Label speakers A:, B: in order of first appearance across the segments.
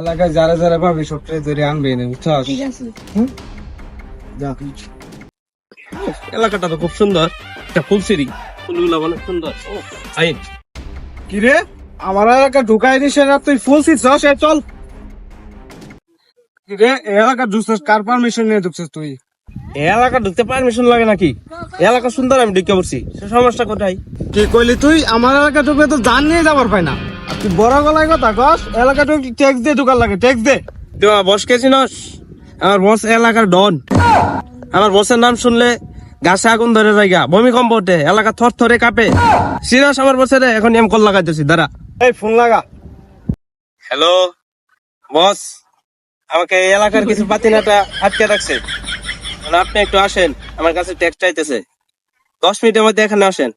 A: এলাকায় যারা যারা পাবে সবটাই ধরে আনবে না বুঝছস?
B: ঠিক আছে।
A: যা।
C: এলাকাটা তো খুব সুন্দর। একটা ফুলসিরি ফুলগুলো অনেক সুন্দর। ও আইন।
A: কি রে? আমার এলাকা ঢুকাই দিস না তুই ফুল ছিটছস এ চল। কি রে? এলাকা ঢুকছস কার পারমিশন নিয়ে ঢুকছস তুই?
C: এলাকা ঢুকতে পারমিশন লাগে নাকি? এলাকা সুন্দর আমি ঢুকে পড়ছি। সে সমস্যা কোথায়?
A: কি কইলি তুই? আমার এলাকা ঢুকলে তো জান নিয়ে যাবার পাই না। তুই বড় গলায় কথা কস এলাকা ঢুকলে ট্যাক্স দিয়ে ঢুকার লাগে ট্যাক্স দে।
C: তুই আমার বস কে চিনস? আমার বস এলাকার ডন। আমার বসের নাম শুনলে গাছে আগুন ধরে জায়গা ভূমিকম্প ওঠে এলাকা থর থরে কাঁপে। সিনাস আমার বসে রে এখন এম কল লাগাইতেছি দাঁড়া।
A: এই ফোন লাগা।
C: হ্যালো বস আমাকে এই এলাকার কিছু পাতিনাটা আটকে রাখছে। মানে আপনি একটু আসেন আমার কাছে ট্যাক্স চাইতেছে। দশ মিনিটের মধ্যে এখানে আসেন।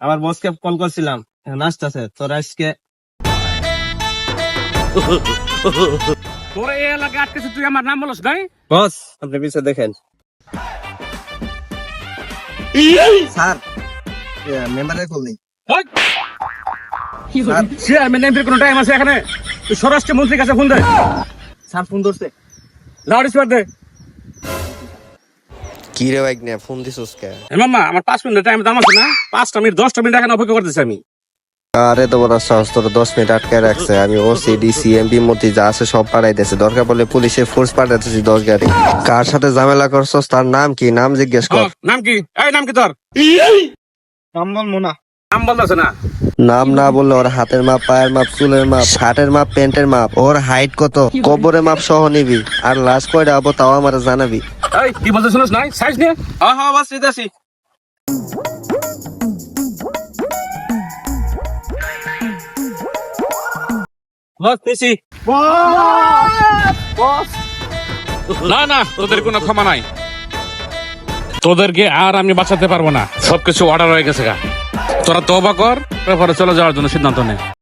C: আমার বসকে কল করছিলাম এখন আসতেছে। তোর আজকে
D: তোরা এই আটকেছে তুই আমার নাম বলস নাই?
C: বস আপনি পিছিয়ে দেখেন।
E: স্যার মেম্বারের কল নেই।
D: চেয়ারম্যান এমপির কোনো টাইম আছে এখানে? তুই স্বরাষ্ট্র মন্ত্রীর কাছে ফোন দে।
E: স্যার ফোন ধরছে।
D: লাউড স্পিকার দে।
F: কি রে বাইক ফোন দিছিস কে?
D: এ মাম্মা আমার পাঁচ মিনিট টাইম দাম আছে না। পাঁচটা মিনিট দশটা মিনিট এখানে অপেক্ষা করতেছি আমি।
F: আরে তো বড় সাহস তোর দশ মিনিট আটকে রাখছে। আমি ওসি ডিসি এমপি মন্ত্রী যা আছে সব পাঠাইতেছে। দরকার পড়লে পুলিশে ফোর্স পাঠাইতেছি দশ গাড়ি। কার সাথে ঝামেলা করছস তার নাম কি? নাম জিজ্ঞেস কর।
D: নাম কি? এই নাম কি তোর?
A: নাম বলব না
D: নাম বলতেছে না।
F: নাম না বললে ওর হাতের মাপ পায়ের মাপ চুলের মাপ শার্টের মাপ প্যান্টের মাপ ওর হাইট কত? কবরের মাপ সহ নিবি। আর লাশ কয়টা হব তাও আমার জানাবি।
D: এই কি বলতে শুনিস নাই? সাইজ নিয়ে?
C: হ্যাঁ হ্যাঁ বস দিতেছি বস।
D: না না তোদের কোনো ক্ষমা নাই। তোদেরকে আর আমি বাঁচাতে পারব না। সবকিছু অর্ডার হয়ে গেছে গা। তোরা তোবা কর তারপরে চলে যাওয়ার জন্য সিদ্ধান্ত নে।